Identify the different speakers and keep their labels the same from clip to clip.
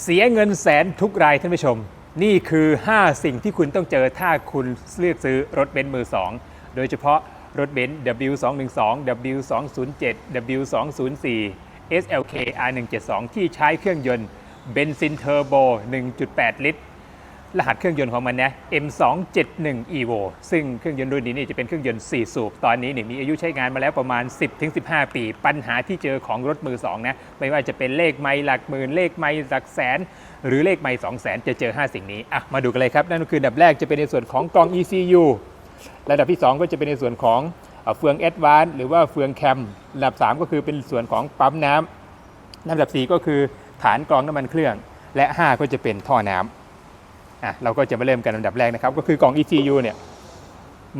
Speaker 1: เสียเงินแสนทุกรายท่านผู้ชม นี่คือ 5 สิ่งที่คุณต้องเจอถ้าคุณเลือกซื้อรถเบนซ์มือ 2 โดยเฉพาะรถเบนซ์ W212 W207 W204 SLK R172 ที่ใช้เครื่องยนต์เบนซินเทอร์โบ 1.8 ลิตร รหัสเครื่องยนต์ของมันนะ M271 Evo ซึ่งเครื่องยนต์รุ่นนี้นี่จะเป็นเครื่องยนต์ 4 สูบ ตอนนี้เนี่ยมีอายุใช้งานมาแล้วประมาณ 10-15 ปี ปัญหาที่เจอของรถมือ 2 นะ ไม่ว่าจะเป็นเลขไม่หลักหมื่น เลขไม่หลักแสน หรือเลขไม่2แสนจะเจอ 5 สิ่งนี้อะมาดูกันเลยครับ นั่นก็คืออันดับแรกจะเป็นในส่วนของกล่อง ECU ระดับที่ 2 ก็จะเป็นในส่วนของเฟือง Advance หรือว่าเฟืองแคมระดับ 3 ก็คือเป็นส่วนของปั๊มน้ำลำดับ 4 ก็คือฐานกรองน้ำมันเครื่อง และ 5 ก็จะเป็นท่อน้ำ อะเราก็จะมาเริ่มกันอันดับแรกนะครับ ก็คือกล่อง ECU เนี่ย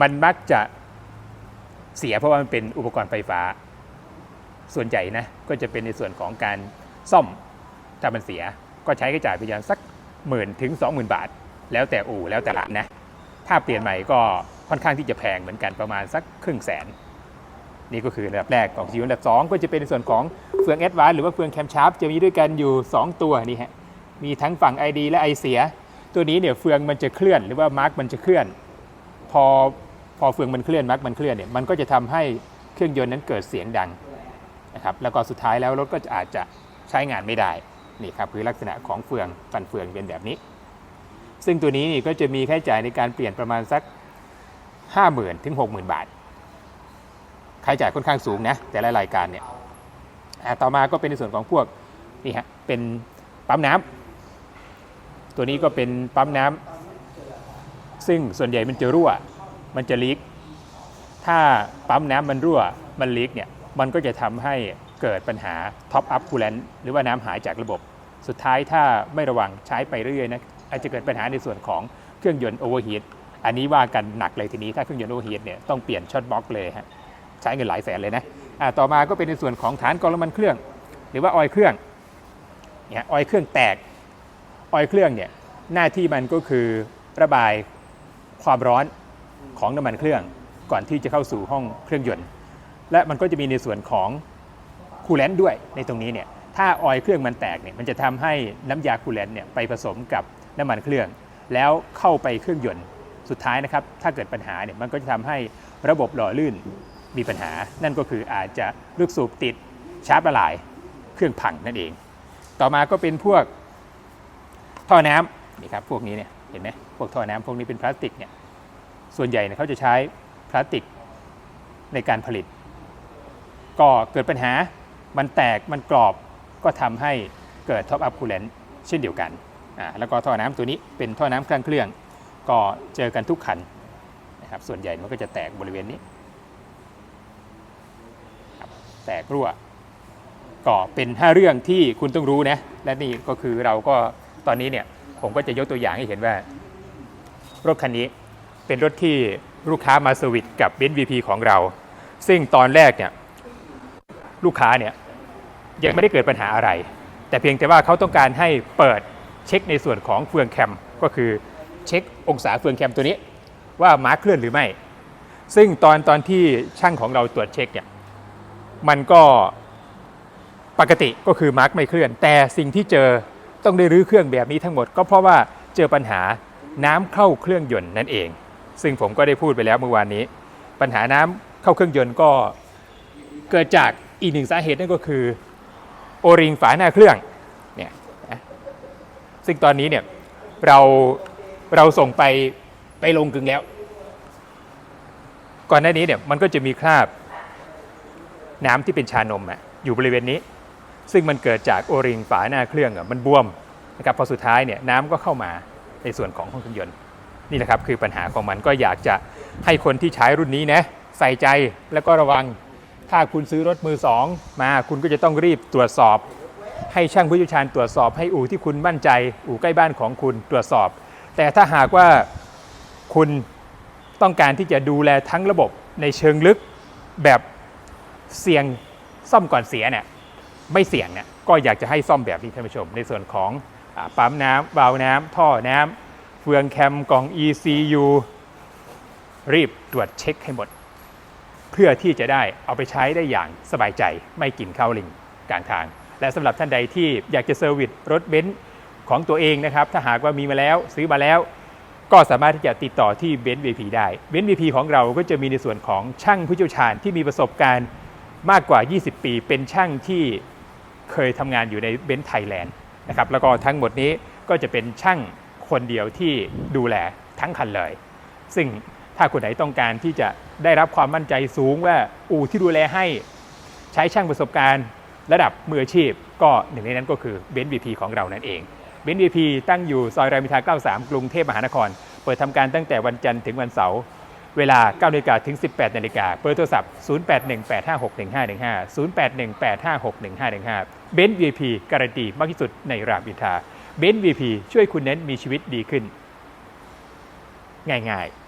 Speaker 1: มันมักจะเสียเพราะว่ามันเป็นอุปกรณ์ไฟฟ้า ส่วนใหญ่นะก็จะเป็นในส่วนของการซ่อมถ้ามันเสียก็ใช้กระจ่ายไปอย่าสักหมื่นถึงสองหมื่นบาท แล้วแต่อู่แล้วแต่ร้านนะถ้าเปลี่ยนใหม่ก็ค่อนข้างที่จะแพงเหมือนกันประมาณสักครึ่งแสน นี่ก็คือระดับแรกของ ECU ระดับ 2 ก็จะเป็นในส่วนของเฟืองแอดวานหรือว่าเฟืองแคมชาร์ปจะมีด้วยกันอยู่ 2 ตัวนี่ฮะมีทั้งฝั่ง ID และ I เสีย ตัวนี้เนี่ยเฟืองมันจะเคลื่อนหรือว่ามาร์กมันจะเคลื่อน พอพอเฟืองมันเคลื่อนมาร์กมันเคลื่อนเนี่ยมันก็จะทำให้เครื่องยนต์นั้นเกิดเสียงดังนะครับแล้วก็สุดท้ายแล้วรถก็จะอาจจะใช้งานไม่ได้นี่ครับคือลักษณะของเฟืองฟันเฟืองเป็นแบบนี้ ซึ่งตัวนี้นี่ก็จะมีค่าใช้จ่ายในการเปลี่ยนประมาณสัก 50,000ถึง60,000 บาทค่าใช้จ่ายค่อนข้างสูงนะแต่ละรายการเนี่ยต่อมาก็เป็นในส่วนของพวกนี่ฮะเป็นปั๊มน้ำ ตัวนี้ก็เป็นปั๊มน้ำซึ่งส่วนใหญ่มันจะรั่ว มันจะลีก ถ้าปั๊มน้ำมันรั่ว มันลีกเนี่ย มันก็จะทำให้เกิดปัญหาท็อปอัพคูลเลนต์หรือว่าน้ำหายจากระบบ สุดท้ายถ้าไม่ระวังใช้ไปเรื่อยนะ อาจจะเกิดปัญหาในส่วนของเครื่องยนต์โอเวอร์ฮีท อันนี้ว่ากันหนักเลยทีนี้ ถ้าเครื่องยนต์โอเวอร์ฮีทเนี่ยต้องเปลี่ยนช็อตบล็อกเลยฮะ ใช้เงินหลายแสนเลยนะต่อมาก็เป็นในส่วนของฐานกรองน้ำมันเครื่อง หรือว่าออยเครื่อง เนี่ยออยเครื่องแตก ออยเครื่องเนี่ยหน้าที่มันก็คือระบายความร้อนของน้ำมันเครื่องก่อนที่จะเข้าสู่ห้องเครื่องยนต์ และมันก็จะมีในส่วนของคูลเลนต์ด้วยในตรงนี้เนี่ยถ้าออยเครื่องมันแตกเนี่ยมันจะทำให้น้ำยาคูลเลนต์เนี่ยไปผสมกับน้ำมันเครื่อง แล้วเข้าไปเครื่องยนต์สุดท้ายนะครับถ้าเกิดปัญหาเนี่ยมันก็จะทำให้ระบบหล่อลื่นมีปัญหา นั่นก็คืออาจจะลูกสูบติดชาร์จละลายเครื่องพังนั่นเอง ต่อมาก็เป็นพวก ท่อน้ำนี่ครับพวกนี้เนี่ยเห็นไหมพวกท่อน้ำพวกนี้เป็นพลาสติกเนี่ยส่วนใหญ่เนี่ยเขาจะใช้พลาสติกในการผลิต ก็เกิดปัญหามันแตกมันกรอบก็ทำให้เกิดท็อปอัพคูลเลนต์เช่นเดียวกันอ่าแล้วก็ท่อน้ำตัวนี้เป็นท่อน้ำคลั่งเครื่อง ก็เจอกันทุกคันนะครับส่วนใหญ่มันก็จะแตกบริเวณนี้ แตกรั่วก็เป็น 5 เรื่องที่คุณต้องรู้นะและนี่ก็คือเราก็ ตอนนี้เนี่ยผมก็จะยกตัวอย่างให้เห็นว่า รถคันนี้เป็นรถที่ลูกค้ามาเซอร์วิสกับ b บน VP ของเรา ซึ่งตอนแรกเนี่ยลูกค้าเนี่ยยังไม่ได้เกิดปัญหาอะไร แต่เพียงแต่ว่าเขาต้องการให้เปิดเช็คในส่วนของเฟืองแคมก็คือเช็คองศาเฟืองแคมตัวนี้ว่ามาร์คเคลื่อนหรือไม่ ซึ่งตอนตอนที่ช่างของเราตรวจเช็คเนี่ยมันก็ปกติก็คือมาร์กไม่เคลื่อน แต่สิ่งที่เจอ ต้องได้รื้อเครื่องแบบนี้ทั้งหมด ก็เพราะว่าเจอปัญหาน้ำเข้าเครื่องยนต์นั่นเอง ซึ่งผมก็ได้พูดไปแล้วเมื่อวานนี้ ปัญหาน้ำเข้าเครื่องยนต์ก็เกิดจากอีกหนึ่งสาเหตุนั่นก็คือโอริงฝาหน้าเครื่องเนี่ยซึ่งตอนนี้เนี่ยเราเราส่งไปไปลงกึงแล้ว ก่อนหน้านี้เนี่ยมันก็จะมีคราบน้ำที่เป็นชานมอะอยู่บริเวณนี้ ซึ่งมันเกิดจากโอริงฝาหน้าเครื่องอมันบวมนะครับพอสุดท้ายเนี่ยน้ำก็เข้ามาในส่วนของห้องเครื่องยนต์นี่แหละครับคือปัญหาของมันก็อยากจะให้คนที่ใช้รุ่นนี้นะใส่ใจแล้วก็ระวังถ้าคุณซื้อรถมือสองมาคุณก็จะต้องรีบตรวจสอบ ให้ช่างผู้เชี่ยวชาญตรวจสอบให้อู่ที่คุณมั่นใจ อู่ใกล้บ้านของคุณตรวจสอบ แต่ถ้าหากว่าคุณต้องการที่จะดูแลทั้งระบบในเชิงลึกแบบเสี่ยงซ่อมก่อนเสียเนี่ย ไม่เสี่ยงเนี่ยก็อยากจะให้ซ่อมแบบนี้ท่านผู้ชม ในส่วนของอปั๊มน้ำวาล์วน้ำท่อน้ำเฟืองแคมกล่อง ECU รีบตรวจเช็คให้หมด เพื่อที่จะได้เอาไปใช้ได้อย่างสบายใจไม่กินข้าวลิงกลางทาง และสำหรับท่านใดที่อยากจะเซอร์วิสรถเบนซ์ของตัวเองนะครับ ถ้าหากว่ามีมาแล้วซื้อมาแล้ว ก็สามารถที่จะติดต่อที่เบนซ์ VP ได้เบนซ์ VP ของเราก็จะมีในส่วนของช่างผู้เชี่ยวชาญที่มีประสบการณ์มากกว่า 20 ปี เป็นช่างที่ เคยทำงานอยู่ในเบนซ์ไทยแลนด์นะครับแล้วก็ทั้งหมดนี้ก็จะเป็นช่างคนเดียวที่ดูแลทั้งคันเลย ซึ่งถ้าคนไหนต้องการที่จะได้รับความมั่นใจสูงว่าอู่ที่ดูแลให้ใช้ช่างประสบการณ์ ระดับมืออาชีพ ก็หนึ่งในนั้นก็คือเบนซ์ VP ของเรานั่นเองเบนซ์ VP ตั้งอยู่ซอยรามอินทรา93 กรุงเทพมหานคร เปิดทำการตั้งแต่วันจันทร์ถึงวันเสาร์ เวลา9นาฬิกาถึง 18นาฬิกาเบอร์โทรศัพท์ 0818561515 0818561515 เบนซ์ VP การันตีมากที่สุดในรามอินทราเบนซ์ VP ช่วยคุณเน้นมีชีวิตดีขึ้น ง่ายๆ